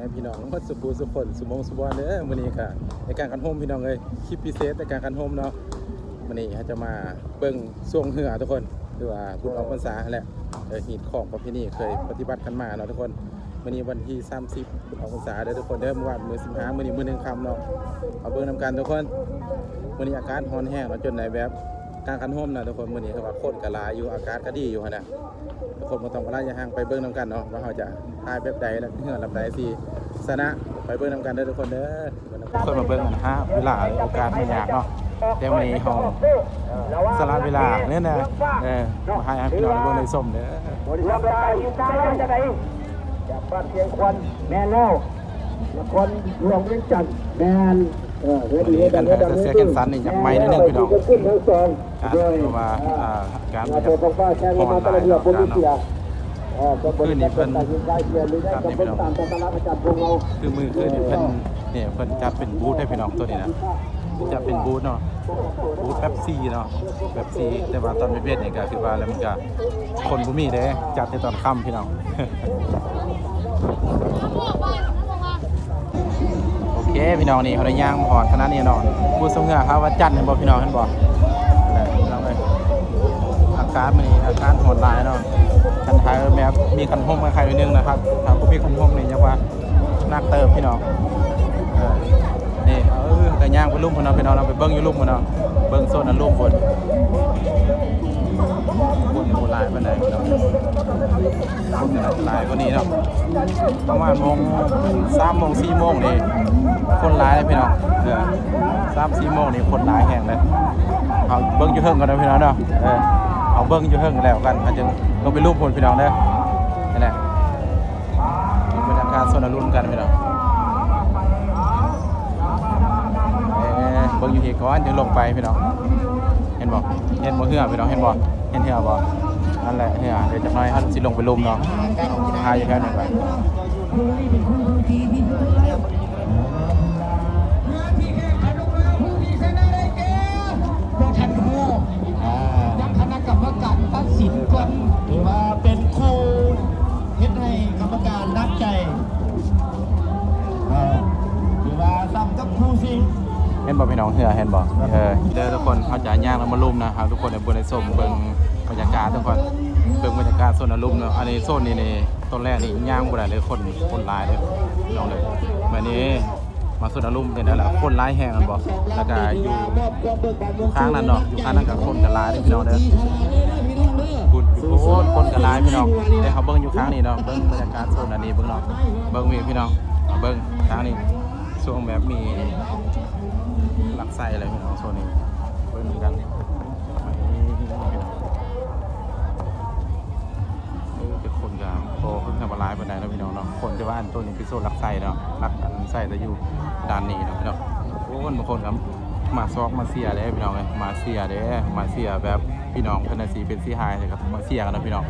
ม่พี่น้องหมดสุบูสุคนสุมงสุบอนเด้อมื้อนี้ค่ะในการกันโฮมพี่น้องเอ้ยคลิปพิเศษในการกันโฮมเนาะมื้อนี้เราจะมาเบิ่งช่วงเหือทุกคนหรือว่าบุญออกพรรษาแหละเออหีดของประเพณีเคยปฏิบัติกันมาเนาะทุกคนมื้อนี้วันที่ 30บุญออกพรรษาเด้อทุกคนเด้อเมื่อวานมื้อ15มื้อนี้มื้อหนึงค่ำเนาะเอาเบิ่งนํกันทุกคนมื้อนี้อากาศร้อนแห้งเนาะจนในแบบ การกันโฮมนะทุกคนมื้อนี้คือว่าคนก็หลายอยู่อากาศก็ดีอยู่หั่นน่ะทุกคนมาต้องมาไล่ยาห่างไปเบิ้งน้ำกันเนาะว่าเขาจะทายแบบใดและเหือลำใดสิชนะไปเบิ้งน้ำกันเด้อทุกคนเด้อคนมาเบิ้งกันฮะเวลาโอกาสไม่ยากเนาะแต่วันนี้เขาสละเวลาเนี่ยนะเออมาให้พี่น้องได้เบิ้งในส้มเด้อบริษัทได้ยินได้ยังจะไหนจากบ้านเพียงควันแม่นแล้วนครหลวงเวียงจันทร์แม่นเออเฮ็ดวันดีนี้เฮ็ดกัดันงเธเฮ็อดดังจะเสียกันสันนี่อยากไม่นิดนึงพี่น้องขึ้นทั้งสอง การด้วยเพราะว่าอ่าการมาตัวของป้าแค่นี้มาตะเดียวคนนี้เสียเออก็บริคืนนี้ษัทเพิ่นตัดสินใจเปลี่ยนหรือได้กับคนตามตลาดประจำพวกเราคือมือคือนี่เพิ่นเนี่ยเพิ่นจัดเป็นบูธให้พี่น้องตัวนี้นะจะเป็นบูธเนาะบูธแป๊บซี่เนาะแป๊บซี่แต่ว่าตอนเบ็ดๆนี่ก็คือว่าแล้วมันก็คนบ่มีเด้จัดในตอนค่ำพี่น้องโอเคพี่น้องนี่เขาได้ย่างหอดคณะนี้เนาะบูธสงเหงือครับว่าจันทร์เห็นบ่พี่น้องเห็นบ่นั่น อากามันนี่อากาศโหดร้ายเนาะคันไทยแม้มีคันห่มกับใครนิดนึงนะครับถ้าบ่มีคันห่มนี่ยังว่านักเติบพี่น้องนี่เออก็ย่างไปลุ่มพุ่นเนาะพี่น้องเราไปเบิ่งอยู่ลุ่มพุ่นเนาะเบิ่งโซนอันลุ่มพุ่นคนโหดร้ายไปานพี่น้องคนหลายกว่านี้เนาะประมาณโมงสามโมงสี่โมงนี่คนร้ายเลยพี่น้องเออสามสี่โมงนี่คนร้ายแห้งเลยเอาเบิ้งอยู่เฮิงกันนะพี่น้องเนาะเออ เบิ้งอยู่เฮิงแล้วกันอาจจะลงไปรูปคนพี่น้องเด้อนี่แหละนี่บรรยากาศสนรุ่นกันพี่น้องเออเบิ้งอยู่ที่ก่อนจึงลงไปพี่น้องเห็นบ่เห็นบ่เหือพี่น้องเห็นบ่เห็นเหือบ่นั่นแหละเหือเดี๋ยวจักหน่อยเขาสิลงไปลุมเนาะหาอยู่แค่นั้นไป สินก่อนถือว่าเป็นครูเฮ็ดให้กรรมการนักใจเออถือว่าซ้ำกับครูสิงเห็นบ่พี่น้องเหือเห็นบ่เออเด้อทุกคนเขาจะย่างแล้วมาลุ่มนะครับทุกคนในบนในส้มเบิ่งบรรยากาศทุกคนเบิ่งบรรยากาศโซนอลุ่มเนาะอันนี้โซนนี้นี่ต้นแรกนี่ย่างบ่ได้เลยคนคนหลายเลยพี่น้องเลยวันนี้มาโซนอลุ่มเป็นอะไรคนหลายแหงกันบ่แล้วก็อยู่ข้างนั้นเนาะอยู่ข้างนั้นกับคนกันหลายเด้พี่น้องเด้อ คุณโอ้โหคนกันหลายพี่น้องเด้เขาเบิ่งอยู่ข้างนี้เนาะเบิ่งบรรยากาศโซนอันนี้เบิ่งเนาะเบิ่งมีพี่น้องเอาเบิ่งข้างนี้ช่วงแบบมีหลักไส้อะไรพี่น้องโซนนี้เพิ่มกันเออเป็นคนกับโตเพิ่งทำอะไรไปไหนแล้วพี่น้องเนาะคนจะว่าอันตัวนี้เป็นโซนหลักไส้เนาะหลักอันไส้จะอยู่ด้านนี้เนาะพี่น้องโอ้คนบางคนครับ มาซอกมาเสียเลยพี่น้องเลยมาเสียเด้มาเสียแบบพี่น้องพนัสีเป็นสีไฮเลยครับมาเสียกันนะพี่น้อง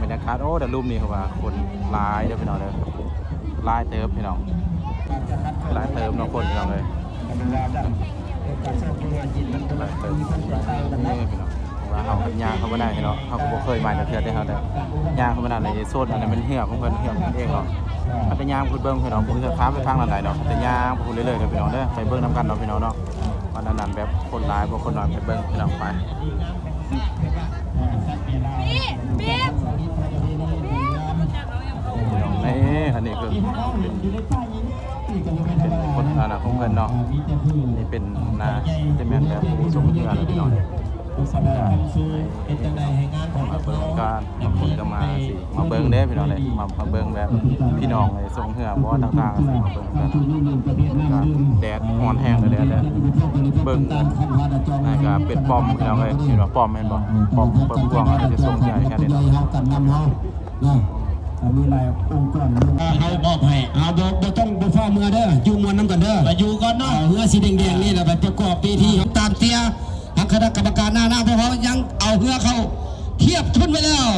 บรรยากาศโอ้แต่รูปนี้เขาว่าคนลายเด้อพี่น้องเลยลายเติมพี่น้องลายเติมเนาะคนพี่น้องเลยลายเติมนี่พี่น้องว่าเขาเป็นยางเขาไม่ได้เนาะเขาก็เคยมาจากเทือกได้เขาแต่ยางเขาไม่ได้ในโซนอันนั้นมันเหี่ยวของเพิ่นเหี่ยวของเองเนาะถ้าเป็นยางพูดเบิ่งพี่น้องผมจะพาไปทางนั้นได้เนาะแต่ยางพูดเรื่อยๆกันพี่น้องเด้อไปเบิ่งนํกันเนาะพี่น้องเนาะ วันนั้นๆแบบคนร้ายบ่คนน้อยไปเบิ้งพี่น้องไปนี่บีบพี่น้องนี่อันนี้คือเป็นคนอาณาของเพิ่นเนาะนี่เป็นนาจะแม่นแบบผู้ทรงเรือ เนาะพี่น้องเป็นจังไดให้งานของมาเบิ่งการบางคนก็มาสิมาเบิ่งเด้พี่น้องเลยมามาเบิ่งแบบพี่น้องเลยทรงเหือบ่ต่างๆสิมาเบิ่งกันการแดดร้อนแห้งเลยแดดแดดเบิ่งนั่นก็เป็นป้อมพี่น้องเลยเห็นว่าป้อมแม่นบ่ป้อมเปิดกว้างจะทรงเหือแค่นี้เนะเฮากันนำเฮานะมีหลายองค์กรเฮาบอกให้เอาบ่บ่ต้องบ่ฟ้าเมื่อเด้ออยู่มวนนํกันเด้อไปอยู่ก่อนเนาะเฮือสีแดงๆนี่แหละไปประกอบพิธีตามเตีย คณะกรรมการหน้าหน้าพวกเขายังเอาเฮือเข้า เทียบทุนไว้แล้ว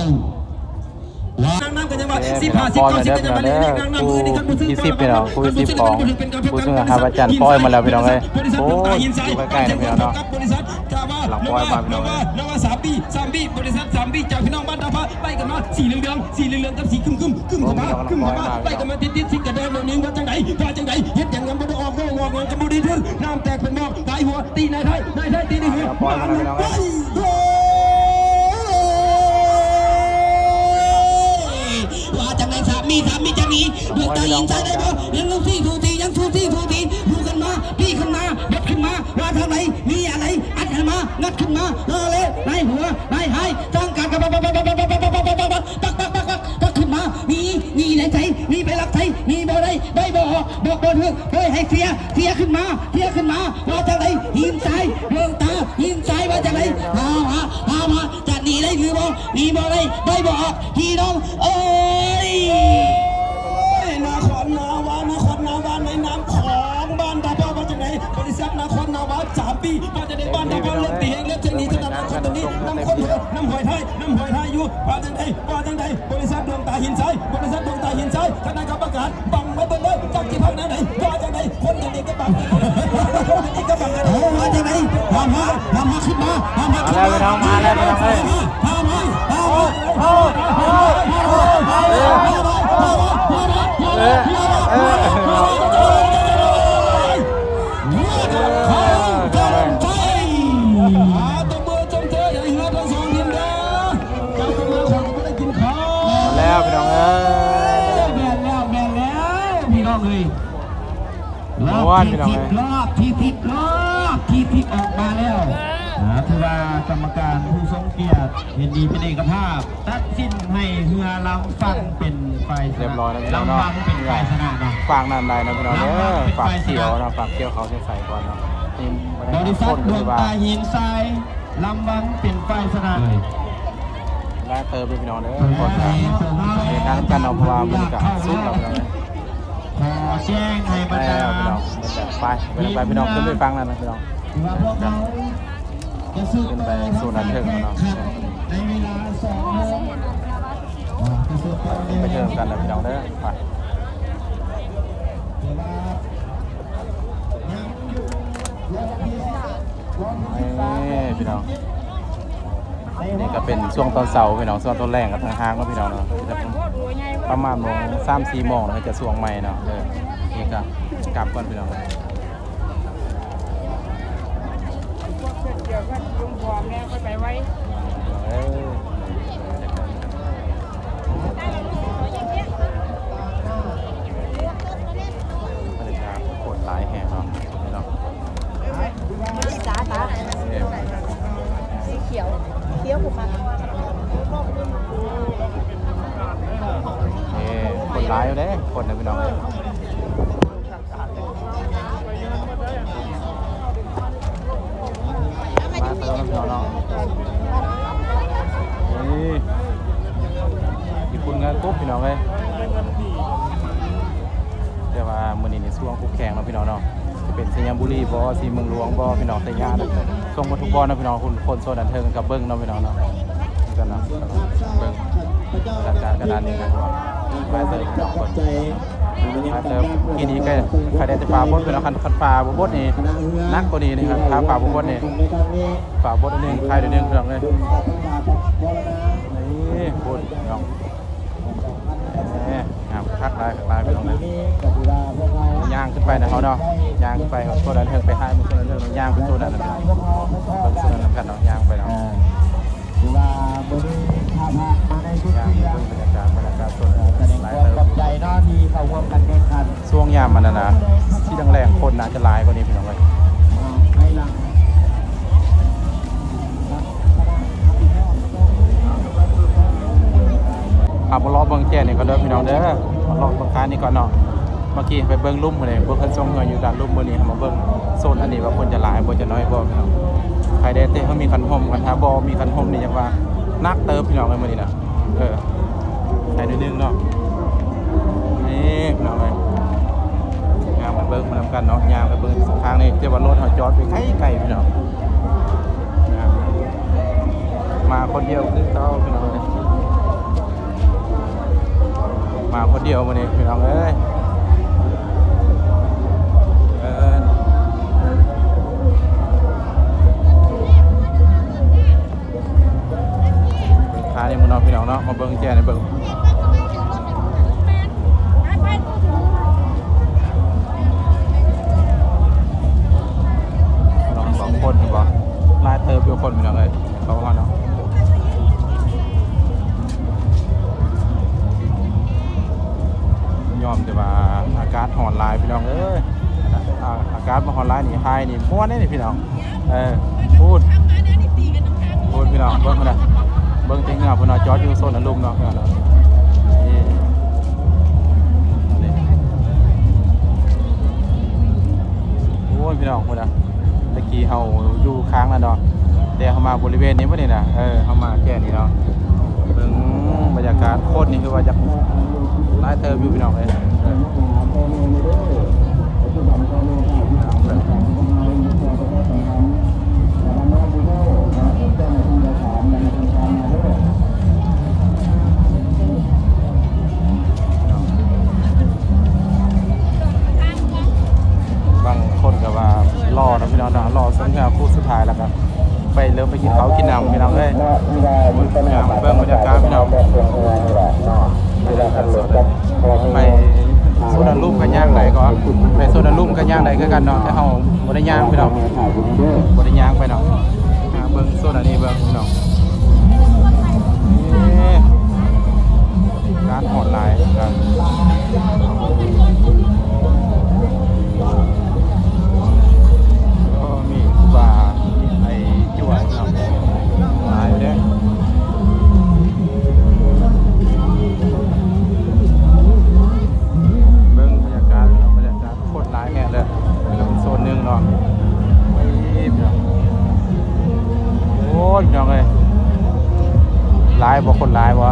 นั่งน้ำกันยังว่าสิบห้าสิบเก้าสิบกันยังว่านี่นั่งน้ำมือนี่กันบ่ถึงที่สิบพี่น้องคู่ที่สิบของผู้ซึ่งครับอาจารย์ปอยมาแล้วพี่น้องเอ้ยโอ้ยอยู่ใกล้ๆนะพี่น้องเนาะบริษัทกาว่าหลังปล่อยมาพี่นน้องวานวาสามปีสามปีบริษัทสามปีจากพี่น้องบ้านดาวพระไล่กันมาสีเหลืองเหลืองสีเหลืองเหลืองกับสีกึ่มกึ่มกึ่มเข้ามาโอ้กึ่มเข้ามาพี่น้องไล่กันมาติดติดสิกระเดินแบบนี้ว่าจังไหนว่าจังไหนเฮ็ดอย่างนั้นบ่ได้ออกงอกงอกงอกกันบ่ได้ถึงน้ำแตกเป็นหมอกตายหัวตีนายไทยนายไทยตีในหัวเอาปล่อยมาแล้วพี่น้องเอ้ จังไหนสามีสามีจังนี้ดวงตายิงใจได้บ่ยังลูกที่ทูทียังทูที่ทูทีดูกันมาพี่ขึ้นมาเด็ดขึ้นมาว่าทาไหนมีอะไรอัดขึ้นมางัดขึ้นมาเออเลยนายหัวนายหายจ้างการกับปักปักปักปักปักปักปักปักปักปักปักปักปักขึ้นมามีมีในใจมีไปรักไทยมีบ่ได้ได้บ่บอกบ่ถึงเฮ้ยให้เสียเสียขึ้นมาเสียขึ้นมาว่าจังไหนหินใจเดวงตาหินใจว่าจังไหนหามาหามาจะหนี ได้หรือบ่หนีบ่ได้ได้บ่พี่น้องเอ้ยนาคอนนาวานาคอนนาวาในน้ำของบ้านดาบ้ามาจากไหนบริษัทนาคอนนาวาสามปีมาจากในบ้านดาบ้าเล่นตีเองเล่นเช่นนี้ถนัดคนตรงนี้น้ำคนเถอะน้ำหอยไทยน้ำหอยไทยอยู่ว่าจังใดว่าจังใดบริษัทดวงตาหินใสบริษัทดวงตาหินใสคณะกรรมการบังไว้เบิ่งเลยจากที่พักไหนไหนว่าจังใดคนอย่างนี้ก็บังคนอย่างนี้ก็บังกันว่าจังใดพามาพามาขึ้นมาพามาขึ้นมามาแล้วพี่น้องมาแล้ว แล้วพี่น้องเอ้ยแม่แล้วแม่แล้วพี่น้องเลยรอบม่วนที่พี่น้องสิบเอ้ยรอบที่สิบรอบที่สิบออกมาแล้ว นะถือว่ากรรมการผู้ทรงเกียรติเห็นดีเป็นเอกภาพ ตัดสินให้เฮือลำฟังเป็นฝ่ายชนะเรียบร้อยแล้วพี่น้องลำเนาะฟังเป็นฝ่ายชนะเนาะฝากนั่นใดนะพี่น้องเด้อฝากเขียวนะฝากเขียวเขาจะใส่ก่อนเนาะนี่บริษัทดวงว่าตาหินทรายลำวังเป็นฝ่ายชนะแลกเติมด้วยพี่น้องเด้อก่อนนะในการทำการเอาเพราะว่ามันกับสุดเราพี่น้องเด้อขอแจ้งให้บรรแล้ดาวพี่น้องไปไปไปพี่น้องขึ้นไปฟังนั่นนะพี่น้องว่าพวก เราจะสู้ขึ้นไปสู่นันเทิงกันเนาะในเวลาสองโมงไปเจอกันแล้วพี่น้องเด้อไปนี่พี่น้องนี่ก็เป็นช่วงตอนเสาร์พี่น้องช่วงตอนแรงกับทางห้างก็พี่น้องเนาะประมาณโมงสามสี่โมงแล้วจะช่วงใหม่เนาะเออนี่ก็กลับก่อนพี่น้องเของแล้วก็ไปไว้ นี่ญี่ปุ่นงานกุ๊บพี่น้องเอ้ยแต่ว่ามื้อนี้ในช่วงคุกแข่งเนาะพี่น้องเนาะจะเป็นสยามบุรีบ่สีเมืองหลวงบ่พี่น้องสยามนะส่งมาทุกบอเนะพี่น้องคุณคนโซนดันเทิงกับเบิ้งเนาะพี่น้องเนาะกันเนาะเบิ้งจัดการกระดานนี้กันไปเติมพี่น้องคนใจมาเติม ทีนี้ก็ใครได้จะฝาบดเป็นเอาคันคันฝาบดนี่นักกว่านี้นะครับถ้าฝาบดนี่ในครั้งนี้ฝาบดนึงใครได้หนึงเรื่องเลยนี่บดน้องนี่ครับคักได้คักได้พี่น้องนี้กับเวลาพวกเราย่างขึ้นไปนะเขาเนาะย่างขึ้นไปโซนดันเทิงไปให้มันโซนดันเทิงย่างไปโซนดันเทิงเป็นโซนดันกันเนาะย่างไปเนาะเวลาบริท่าพระมาในชุดย่างไปบรรยากาศ บรรยากาศโซนแสดงความกับใจหน้าที่เขาร่วมกันแข่งขันช่วงยามมันนะนะที่ดังแรงคนน่าจะลายกว่านี้พี่น้องเลยให้หลังขับรอเบิ้งแจ้นี่ก็เด้อพี่น้องเด้อมารอบเบิ้งการนี่ก่อนเนาะเมื่อกี้ไปเบิ้งลุ่มมาเลยเบิ้งเพิ่นส่งเงินอยู่ด้านลุ่มมื้อนี้มาเบิ้งโซนอันนี้ว่าคนจะหลายบ่จะน้อยบ่พี่น้องใครได้เต้เขามีคันห่มกันถ้าบ่มีคันห่มนี่ยังว่านักเติบพี่น้องเลยมื้อนี้นะเออ ใจนิดนึงเนาะนี่เนาะไงยางมาเบิ้งมาทำกันเนาะยางไปเบิ้งทางนี้เจ้าวันรถหอยจอดไปไกลไกลไปเนาะมาคนเดียวคือเต้าพี่น้องเลยมาคนเดียววันนี้ยพี่น้องเอ้ยขาเนี่ยมึงนอนพี่น้องเนาะมาเบิ้งแจ้ในเบิ้ง อยู่โซนอารมณ์เนาะพี่องเนาะนี่นี่โอ้ยพี่น้องคนน่ะตะกี้เฮาอยู่ค้างแล้วเนาะแต่เฮามาบริเวณนี้บ่นี่น่ะเออเฮามาแค่นี้เนาะเบิ่งบรรยากาศโคตรนี่คือว่าจะหลายเติมอยู่พี่น้องเลย ย่างไปเนาะเบิ่งโซดานี้เบิ่งพี่น้องนี่ร้านออนไลน์กันก็มีครูบามีไอจั่วเนาะหลายอยู่เด้เบิ่งบรรยากาศเนาะบรรยากาศโคตรหลายแห่เลยเป็นโซนหนึ่งเนาะ บ่คนร้ายบ่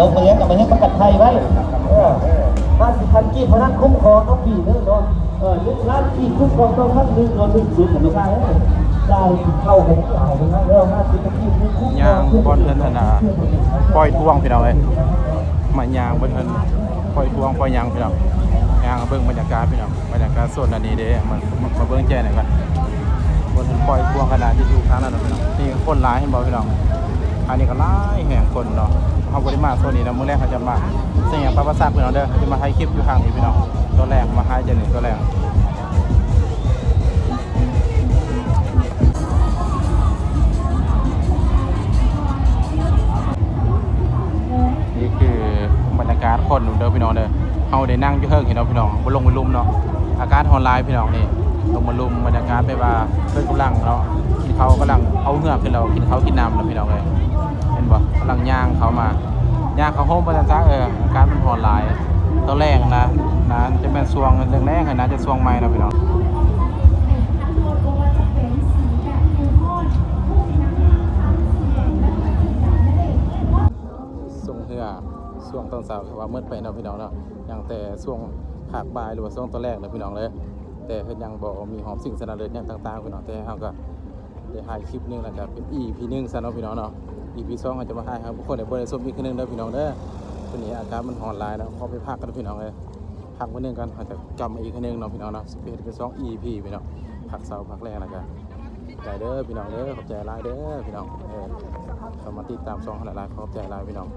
ลงไปเลี้ยงกับไปให้ประกันไทยไว้บ้านสิพันกีบพนันคุ้มครองต้องปีนื้อเนาะเออยุคร้านกีบคุ้มครองต้องทั้งหนึ่งนอนหนึ่งศูนย์ของลูกค้าเอ้ยได้เข้าไปทั้งหลายทั้งนั้นแล้วห้าสิบกีบคุ้มครองยางบอลเพิ่นธนาปล่อยทวงพี่น้องเอ้ยมายางบนเพิ่นปล่อยทวงปล่อยยางพี่น้องยางเบิ่งบรรยากาศพี่น้องบรรยากาศสดอันนี้เด้มันมาเบิ่งแจ้หน่อยกันบนเพิ่นปล่อยทวงขนาดที่อยู่ทางนั้นนะพี่น้องนี่คนหลายเห็นบ่พี่น้อง อันนี้ก็หลายแห่งคนเนาะเฮาบ่ได้มาโซนนี้นะมื้อแรกเขาจะมาเสียงปลาประสาทพี่น้องเด้อเขาจะมาถ่ายคลิปอยู่ทางนี้พี่น้องตัวแรกมาถ่ายเจนี่ตัวแรกนี่คือบรรยากาศคนเด้อพี่น้องเด้อเฮาได้นั่งอยู่เฮิงเห็นเนาะพี่น้องบ่ลงไปลุ่มเนาะอากาศฮอนไลน์พี่น้องนี่ลงมาลุ่มบรรยากาศไปว่าเพิ่นกำลังเนาะกินเขากำลังเอาเหงือกขึ้นเรากินเขากินน้ำแล้วพี่น้องเลย เห็นบ่กำลังย่างเขามาย่างเขาโฮมบรรยากาเอออากาศมันฮอนไลน์ตอนแรกนะนะจะเป็นช่วงแรกๆนะจะช่วงใหม่นะพี่น้องส่งเหือช่วงตอนเช้าคือว่ามืดไปเนาะพี่น้องเนาะอย่างแต่ช่วงภาคบ่ายหรือว่าช่วงตอนแรกเนาะพี่น้องเลย แต่เพิ่นยังบ่มีหอมสิ่งสนาเลิศอย่างต่างๆพี่น้องแต่เฮาก็ได้ถ่ายคลิปนึงแล้วก็เป็น EP หนึงซะเนาะพี่น้องเนาะ อีพีสอาจจะมาถ่ายให้ทุกคนเด้เบิ่งได้มอีกคืนนึงเด้อพี่น้องเด้อวันนี้อากาศมันหอนลายเนาะขอไปพักกันพี่น้องเลยพักวันนึงกันอาจจะกลับมาอีกคืนนึงเนาะพี่น้องนะสิเอ็ดเป็นสองอีพี่น้องพักเสาร์พักแรกแล้วก็ใจเด้อพี่น้องเด้อขอบใจลายเด้อพี่น้องเออเข้ามาติดตามสองหลายๆขอบใจลายพี่น้อง